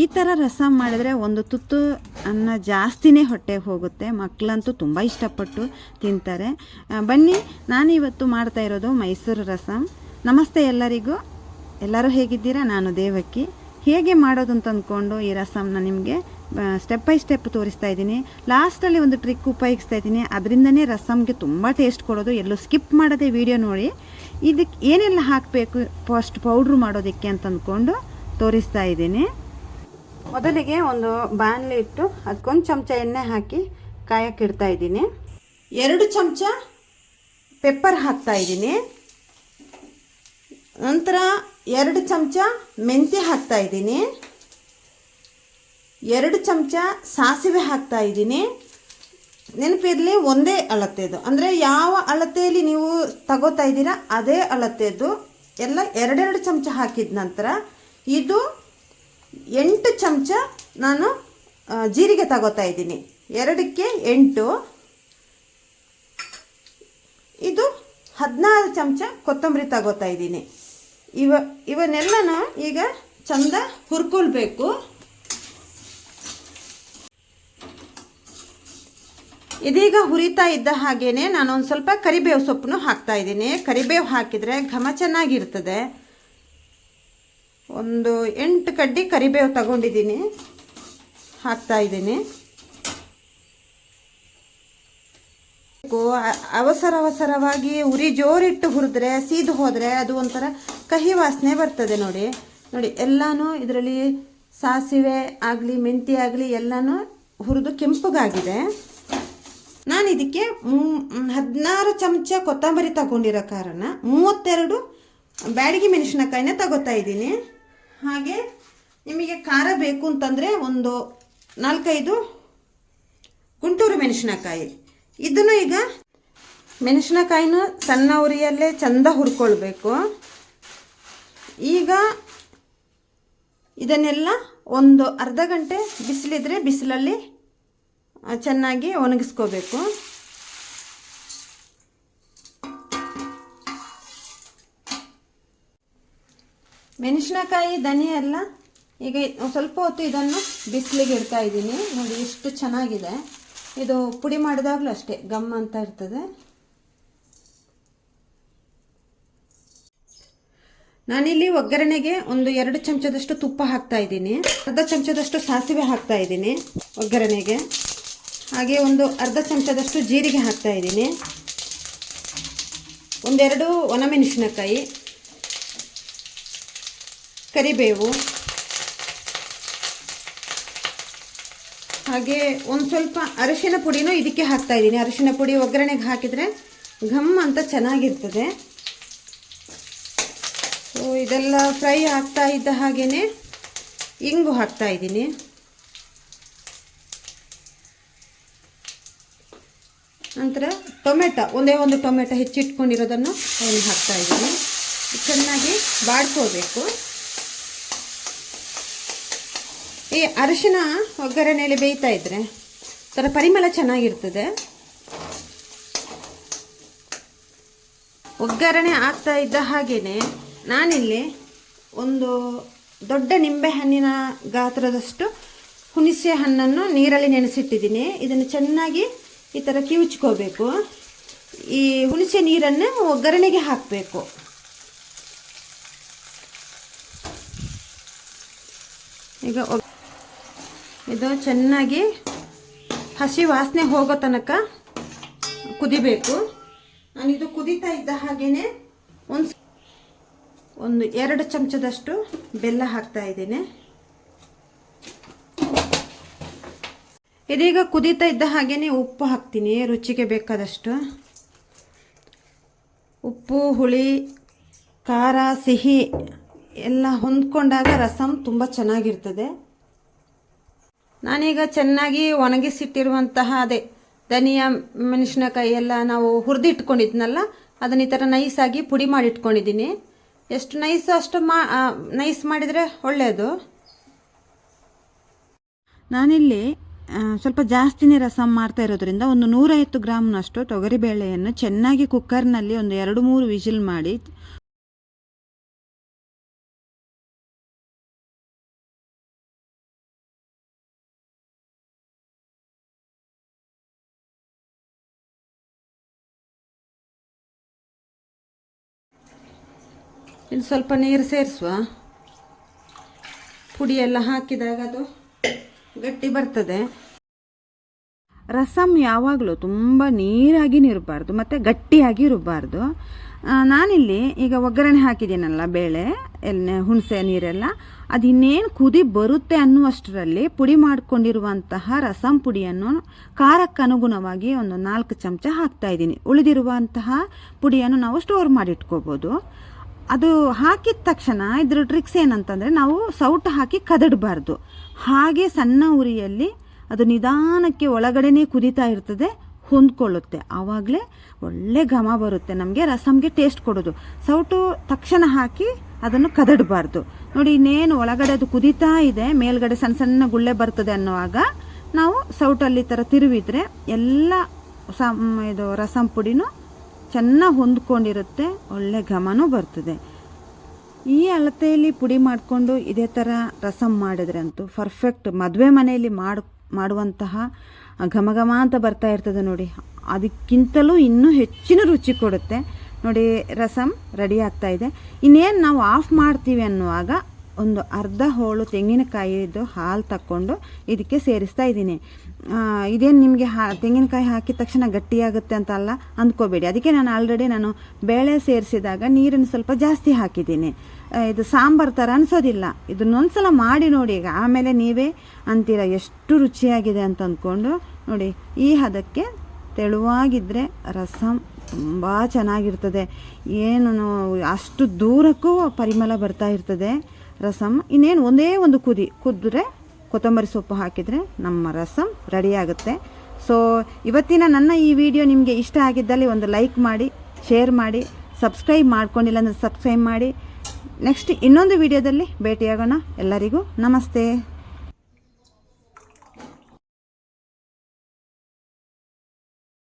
ಈ ಥರ ರಸಂ ಮಾಡಿದ್ರೆ ಒಂದು ತುತ್ತು ಅನ್ನ ಜಾಸ್ತಿನೇ ಹೊಟ್ಟೆಗೆ ಹೋಗುತ್ತೆ. ಮಕ್ಕಳಂತೂ ತುಂಬ ಇಷ್ಟಪಟ್ಟು ತಿಂತಾರೆ. ಬನ್ನಿ, ನಾನು ಇವತ್ತು ಮಾಡ್ತಾ ಇರೋದು ಮೈಸೂರು ರಸಂ. ನಮಸ್ತೆ ಎಲ್ಲರಿಗೂ. ಎಲ್ಲರೂ ಹೇಗಿದ್ದೀರಾ? ನಾನು ದೇವಕ್ಕಿ ಹೇಗೆ ಮಾಡೋದು ಅಂತ ಅಂದ್ಕೊಂಡು ಈ ರಸಮ್ನ ನಿಮಗೆ ಸ್ಟೆಪ್ ಬೈ ಸ್ಟೆಪ್ ತೋರಿಸ್ತಾ ಇದ್ದೀನಿ. ಲಾಸ್ಟಲ್ಲಿ ಒಂದು ಟ್ರಿಕ್ ಉಪಯೋಗಿಸ್ತಾ ಇದ್ದೀನಿ. ಅದರಿಂದನೇ ರಸಮ್ಗೆ ತುಂಬ ಟೇಸ್ಟ್ ಕೊಡೋದು. ಎಲ್ಲೂ ಸ್ಕಿಪ್ ಮಾಡದೆ ವಿಡಿಯೋ ನೋಡಿ. ಇದಕ್ಕೆ ಏನೆಲ್ಲ ಹಾಕಬೇಕು? ಫಸ್ಟ್ ಪೌಡ್ರು ಮಾಡೋದಕ್ಕೆ ಅಂತ ಅಂದ್ಕೊಂಡು ತೋರಿಸ್ತಾ ಇದ್ದೀನಿ. ಮೊದಲಿಗೆ ಒಂದು ಬಾಣಲಿ ಇಟ್ಟು ಅದಕ್ಕೊಂದು ಚಮಚ ಎಣ್ಣೆ ಹಾಕಿ ಕಾಯಕ್ಕೆ ಇಡ್ತಾ ಇದ್ದೀನಿ. ಎರಡು ಚಮಚ ಪೆಪ್ಪರ್ ಹಾಕ್ತಾ ಇದ್ದೀನಿ. ನಂತರ ಎರಡು ಚಮಚ ಮೆಂತ್ಯ ಹಾಕ್ತಾ ಇದ್ದೀನಿ. ಎರಡು ಚಮಚ ಸಾಸಿವೆ ಹಾಕ್ತಾ ಇದ್ದೀನಿ. ನೆನಪಿರಲಿ ಒಂದೇ ಅಳತೆದು. ಅಂದರೆ ಯಾವ ಅಳತೆಯಲ್ಲಿ ನೀವು ತಗೋತಾ ಇದ್ದೀರಾ ಅದೇ ಅಳತೆದು. ಎಲ್ಲ ಎರಡೆರಡು ಚಮಚ ಹಾಕಿದ ನಂತರ ಇದು ಎಂಟು ಚಮಚ ನಾನು ಜೀರಿಗೆ ತಗೋತಾ ಇದ್ದೀನಿ. ಎರಡಕ್ಕೆ ಎಂಟು. ಇದು ಹದಿನಾರು ಚಮಚ ಕೊತ್ತಂಬರಿ ತಗೋತಾ ಇದ್ದೀನಿ. ಇವ, ಇವನ್ನೆಲ್ಲನೂ ಈಗ ಚಂದ ಹುರ್ಕೊಳ್ಬೇಕು. ಇದೀಗ ಹುರಿತಾ ಇದ್ದ ಹಾಗೇನೆ ನಾನು ಒಂದು ಸ್ವಲ್ಪ ಕರಿಬೇವು ಸೊಪ್ಪನ್ನು ಹಾಕ್ತಾ ಇದ್ದೀನಿ. ಕರಿಬೇವು ಹಾಕಿದರೆ ಘಮ ಚೆನ್ನಾಗಿರ್ತದೆ. ಒಂದು ಎಂಟು ಕಡ್ಡಿ ಕರಿಬೇವು ತಗೊಂಡಿದ್ದೀನಿ. ಹಾಕ್ತಾ ಇದ್ದೀನಿ. ಅ- ಅವಸರ ಅವಸರವಾಗಿ ಉರಿ ಜೋರಿಟ್ಟು ಹುರಿದ್ರೆ, ಸೀದು ಹೋದರೆ ಅದು ಒಂಥರ ಕಹಿ ವಾಸನೆ ಬರ್ತದೆ ನೋಡಿ. ನೋಡಿ, ಎಲ್ಲಾನು ಇದರಲ್ಲಿ ಸಾಸಿವೆ ಆಗಲಿ, ಮೆಂತಿ ಆಗಲಿ ಎಲ್ಲಾನು ಹುರಿದು ಕೆಂಪಗಾಗಿದೆ. ನಾನು ಇದಕ್ಕೆ ಹದಿನಾರು ಚಮಚ ಕೊತ್ತಂಬರಿ ತಗೊಂಡಿರೋ ಕಾರಣ ಮೂವತ್ತೆರಡು ಬ್ಯಾಡಗಿ ಮೆಣಸಿನಕಾಯಿನ ತಗೋತಾ ಇದ್ದೀನಿ. ಹಾಗೆ ನಿಮಗೆ ಖಾರ ಬೇಕು ಅಂತಂದರೆ ಒಂದು ನಾಲ್ಕೈದು ಗುಂಟೂರು ಮೆಣಸಿನಕಾಯಿ. ಇದನ್ನು ಈಗ ಮೆಣಸಿನಕಾಯಿನ ಸಣ್ಣ ಉರಿಯಲ್ಲೇ ಚಂದ ಹುರ್ಕೊಳ್ಬೇಕು. ಈಗ ಇದನ್ನೆಲ್ಲ ಒಂದು ಅರ್ಧ ಗಂಟೆ ಬಿಸಿಲಿದ್ರೆ ಬಿಸಿಲಲ್ಲಿ ಚೆನ್ನಾಗಿ ಒಣಗಿಸ್ಕೋಬೇಕು. ಮೆಣಸಿನಕಾಯಿ, ಧನಿಯ ಎಲ್ಲ ಈಗ ಸ್ವಲ್ಪ ಹೊತ್ತು ಇದನ್ನು ಬಿಸಿಲಿಗೆ ಇಡ್ತಾ ಇದ್ದೀನಿ. ನೋಡಿ ಎಷ್ಟು ಚೆನ್ನಾಗಿದೆ. ಇದು ಪುಡಿ ಮಾಡಿದಾಗಲೂ ಅಷ್ಟೇ, ಗಮ್ ಅಂತ ಇರ್ತದೆ. ನಾನಿಲ್ಲಿ ಒಗ್ಗರಣೆಗೆ ಒಂದು ಎರಡು ಚಮಚದಷ್ಟು ತುಪ್ಪ ಹಾಕ್ತಾ ಇದ್ದೀನಿ. ಅರ್ಧ ಚಮಚದಷ್ಟು ಸಾಸಿವೆ ಹಾಕ್ತಾ ಇದ್ದೀನಿ ಒಗ್ಗರಣೆಗೆ. ಹಾಗೆ ಒಂದು ಅರ್ಧ ಚಮಚದಷ್ಟು ಜೀರಿಗೆ ಹಾಕ್ತಾ ಇದ್ದೀನಿ. ಒಂದೆರಡು ಒಣಮೆಣಸಿನಕಾಯಿ. ಕರಿಬೇವು. ಹಾಗೆ ಒಂದು ಸ್ವಲ್ಪ ಅರಿಶಿನ ಪುಡಿನೂ ಇದಕ್ಕೆ ಹಾಕ್ತಾ ಇದ್ದೀನಿ. ಅರಿಶಿನ ಪುಡಿ ಒಗ್ಗರಣೆಗೆ ಹಾಕಿದರೆ ಘಮ್ ಅಂತ ಚೆನ್ನಾಗಿರ್ತದೆ. ಸೊ ಇದೆಲ್ಲ ಫ್ರೈ ಆಗ್ತಾ ಇದ್ದ ಹಾಗೇ ಇಂಗು ಹಾಕ್ತಾ ಇದ್ದೀನಿ. ನಂತರ ಟೊಮೆಟೊ, ಒಂದೇ ಒಂದು ಟೊಮೆಟೊ ಹೆಚ್ಚಿಟ್ಕೊಂಡಿರೋದನ್ನು ಹಾಕ್ತಾ ಇದ್ದೀನಿ. ಚೆನ್ನಾಗಿ ಬಾಡ್ಕೋಬೇಕು. ಈ ಅರಿಶಿನ ಒಗ್ಗರಣೆಯಲ್ಲಿ ಬೇಯ್ತಾ ಇದ್ರೆ ಥರ ಪರಿಮಳ ಚೆನ್ನಾಗಿರ್ತದೆ. ಒಗ್ಗರಣೆ ಆಗ್ತಾ ಇದ್ದ ಹಾಗೇನೆ ನಾನಿಲ್ಲಿ ಒಂದು ದೊಡ್ಡ ನಿಂಬೆ ಹಣ್ಣಿನ ಗಾತ್ರದಷ್ಟು ಹುಣಸೆ ಹಣ್ಣನ್ನು ನೀರಲ್ಲಿ ನೆನೆಸಿಟ್ಟಿದ್ದೀನಿ. ಇದನ್ನು ಚೆನ್ನಾಗಿ ಈ ಥರ ಕಿವುಚ್ಕೋಬೇಕು. ಈ ಹುಣಸೆ ನೀರನ್ನು ಒಗ್ಗರಣೆಗೆ ಹಾಕಬೇಕು. ಈಗ ಇದು ಚೆನ್ನಾಗಿ ಹಸಿ ವಾಸನೆ ಹೋಗೋ ತನಕ ಕುದಿಬೇಕು. ನಾನಿದು ಕುದೀತಾ ಇದ್ದ ಹಾಗೇನೆ ಒಂದು ಒಂದು ಎರಡು ಚಮಚದಷ್ಟು ಬೆಲ್ಲ ಹಾಕ್ತಾ ಇದ್ದೀನಿ. ಇದೀಗ ಕುದೀತಾ ಇದ್ದ ಹಾಗೇನೆ ಉಪ್ಪು ಹಾಕ್ತೀನಿ, ರುಚಿಗೆ ಬೇಕಾದಷ್ಟು. ಉಪ್ಪು, ಹುಳಿ, ಖಾರ, ಸಿಹಿ ಎಲ್ಲ ಹೊಂದ್ಕೊಂಡಾಗ ರಸಂ ತುಂಬ ಚೆನ್ನಾಗಿರ್ತದೆ. ನಾನೀಗ ಚೆನ್ನಾಗಿ ಒಣಗಿಸಿಟ್ಟಿರುವಂತಹ ಅದೇ ಧನಿಯಾ ಮೆಣಸಿನಕಾಯಿ ಎಲ್ಲ ನಾವು ಹುರಿದಿಟ್ಕೊಂಡಿದ್ನಲ್ಲ, ಅದನ್ನ ಈ ಥರ ನೈಸಾಗಿ ಪುಡಿ ಮಾಡಿ ಇಟ್ಕೊಂಡಿದ್ದೀನಿ ಎಷ್ಟು ನೈಸ್ ಅಷ್ಟು ಮಾ ನೈಸ್ ಮಾಡಿದರೆ ಒಳ್ಳೆಯದು ನಾನಿಲ್ಲಿ ಸ್ವಲ್ಪ ಜಾಸ್ತಿನೇ ರಸಂ ಮಾಡ್ತಾ ಇರೋದ್ರಿಂದ ಒಂದು ನೂರೈವತ್ತು ಗ್ರಾಮ್ನಷ್ಟು ತೊಗರಿಬೇಳೆಯನ್ನು ಚೆನ್ನಾಗಿ ಕುಕ್ಕರ್ನಲ್ಲಿ ಒಂದು ಎರಡು ಮೂರು ವಿಜಿಲ್ ಮಾಡಿ ಇನ್ನು ಸ್ವಲ್ಪ ನೀರು ಸೇರಿಸುವ. ಪುಡಿ ಎಲ್ಲ ಹಾಕಿದಾಗ ಅದು ಗಟ್ಟಿ ಬರ್ತದೆ. ರಸಮ್ ಯಾವಾಗಲೂ ತುಂಬ ನೀರಾಗಿ ಇರಬಾರ್ದು ಮತ್ತು ಗಟ್ಟಿಯಾಗಿ ಇರಬಾರ್ದು. ನಾನಿಲ್ಲಿ ಈಗ ಒಗ್ಗರಣೆ ಹಾಕಿದ್ದೀನಲ್ಲ ಬೇಳೆ, ಎಣ್ಣೆ, ಹುಣಸೆ, ನೀರೆಲ್ಲ. ಅದು ಇನ್ನೇನು ಕುದಿ ಬರುತ್ತೆ ಅನ್ನುವಷ್ಟರಲ್ಲಿ ಪುಡಿ ಮಾಡಿಕೊಂಡಿರುವಂತಹ ರಸಂ ಪುಡಿಯನ್ನು ಖಾರಕ್ಕೆ ಅನುಗುಣವಾಗಿ ಒಂದು ನಾಲ್ಕು ಚಮಚ ಹಾಕ್ತಾ ಇದ್ದೀನಿ. ಉಳಿದಿರುವಂತಹ ಪುಡಿಯನ್ನು ನಾವು ಸ್ಟೋರ್ ಮಾಡಿಟ್ಕೋಬೋದು. ಅದು ಹಾಕಿದ ತಕ್ಷಣ ಇದ್ರ ಟ್ರಿಕ್ಸ್ ಏನಂತಂದರೆ ನಾವು ಸೌಟು ಹಾಕಿ ಕದಡಬಾರ್ದು. ಹಾಗೆ ಸಣ್ಣ ಉರಿಯಲ್ಲಿ ಅದು ನಿಧಾನಕ್ಕೆ ಒಳಗಡೆನೇ ಕುದೀತಾ ಇರ್ತದೆ, ಹೊಂದ್ಕೊಳ್ಳುತ್ತೆ. ಆವಾಗಲೇ ಒಳ್ಳೆ ಘಮ ಬರುತ್ತೆ. ನಮಗೆ ರಸಮ್ಗೆ ಟೇಸ್ಟ್ ಕೊಡೋದು. ಸೌಟು ತಕ್ಷಣ ಹಾಕಿ ಅದನ್ನು ಕದಡಬಾರ್ದು. ನೋಡಿ, ಇನ್ನೇನು ಒಳಗಡೆ ಅದು ಕುದೀತಾ ಇದೆ, ಮೇಲ್ಗಡೆ ಸಣ್ಣ ಸಣ್ಣ ಗುಳ್ಳೆ ಬರ್ತದೆ ಅನ್ನುವಾಗ ನಾವು ಸೌಟಲ್ಲಿ ಥರ ತಿರುವಿದ್ರೆ ಎಲ್ಲ ಸಮ್ ಇದು ರಸಂ ಪುಡಿನೂ ಚೆನ್ನಾಗಿ ಹೊಂದ್ಕೊಂಡಿರುತ್ತೆ, ಒಳ್ಳೆ ಘಮನೂ ಬರ್ತದೆ. ಈ ಅಳತೆಯಲ್ಲಿ ಪುಡಿ ಮಾಡಿಕೊಂಡು ಇದೇ ಥರ ರಸಮ್ ಮಾಡಿದ್ರೆ ಅಂತೂ ಪರ್ಫೆಕ್ಟ್ ಮದುವೆ ಮನೆಯಲ್ಲಿ ಮಾಡು, ಮಾಡುವಂತಹ ಘಮ ಘಮ ಅಂತ ಬರ್ತಾ ಇರ್ತದೆ ನೋಡಿ. ಅದಕ್ಕಿಂತಲೂ ಇನ್ನೂ ಹೆಚ್ಚಿನ ರುಚಿ ಕೊಡುತ್ತೆ. ನೋಡಿ, ರಸಂ ರೆಡಿ ಆಗ್ತಾ ಇದೆ. ಇನ್ನೇನು ನಾವು ಆಫ್ ಮಾಡ್ತೀವಿ ಅನ್ನುವಾಗ ಒಂದು ಅರ್ಧ ಹೋಳು ತೆಂಗಿನಕಾಯಿದು ಹಾಲು ತಕ್ಕೊಂಡು ಇದಕ್ಕೆ ಸೇರಿಸ್ತಾ ಇದ್ದೀನಿ. ಇದೇನು ನಿಮಗೆ ಹಾ, ತೆಂಗಿನಕಾಯಿ ಹಾಕಿದ ತಕ್ಷಣ ಗಟ್ಟಿಯಾಗುತ್ತೆ ಅಂತ ಅಲ್ಲ? ಅಂದ್ಕೋಬೇಡಿ. ಅದಕ್ಕೆ ನಾನು ಆಲ್ರೆಡಿ ನಾನು ಬೇಳೆ ಸೇರಿಸಿದಾಗ ನೀರನ್ನು ಸ್ವಲ್ಪ ಜಾಸ್ತಿ ಹಾಕಿದ್ದೀನಿ. ಇದು ಸಾಂಬಾರು ಥರ ಅನಿಸೋದಿಲ್ಲ. ಇದನ್ನೊಂದ್ಸಲ ಮಾಡಿ ನೋಡಿ ಈಗ. ಆಮೇಲೆ ನೀವೇ ಅಂತೀರ ಎಷ್ಟು ರುಚಿಯಾಗಿದೆ ಅಂತ ಅಂದ್ಕೊಂಡು ನೋಡಿ. ಈ ಹದಕ್ಕೆ ತೆಳುವಾಗಿದ್ದರೆ ರಸಮ್ ತುಂಬ ಚೆನ್ನಾಗಿರ್ತದೆ. ಏನು ಅಷ್ಟು ದೂರಕ್ಕೂ ಪರಿಮಳ ಬರ್ತಾ ಇರ್ತದೆ. ರಸಮ್ ಇನ್ನೇನು ಒಂದೇ ಒಂದು ಕುದಿ, ಕುದ್ರೆ ಕೊತ್ತಂಬರಿ ಸೊಪ್ಪು ಹಾಕಿದರೆ ನಮ್ಮ ರಸಮ್ ರೆಡಿ ಆಗುತ್ತೆ. ಸೊ ಇವತ್ತಿನ ನನ್ನ ಈ ವಿಡಿಯೋ ನಿಮಗೆ ಇಷ್ಟ ಆಗಿದ್ದಲ್ಲಿ ಒಂದು ಲೈಕ್ ಮಾಡಿ ಶೇರ್ ಮಾಡಿ ಸಬ್ಸ್ಕ್ರೈಬ್ ಮಾಡ್ಕೊಂಡಿಲ್ಲ ಅಂದರೆ ಸಬ್ಸ್ಕ್ರೈಬ್ ಮಾಡಿ. ನೆಕ್ಸ್ಟ್ ಇನ್ನೊಂದು ವಿಡಿಯೋದಲ್ಲಿ ಭೇಟಿಯಾಗೋಣ. ಎಲ್ಲರಿಗೂ ನಮಸ್ತೆ.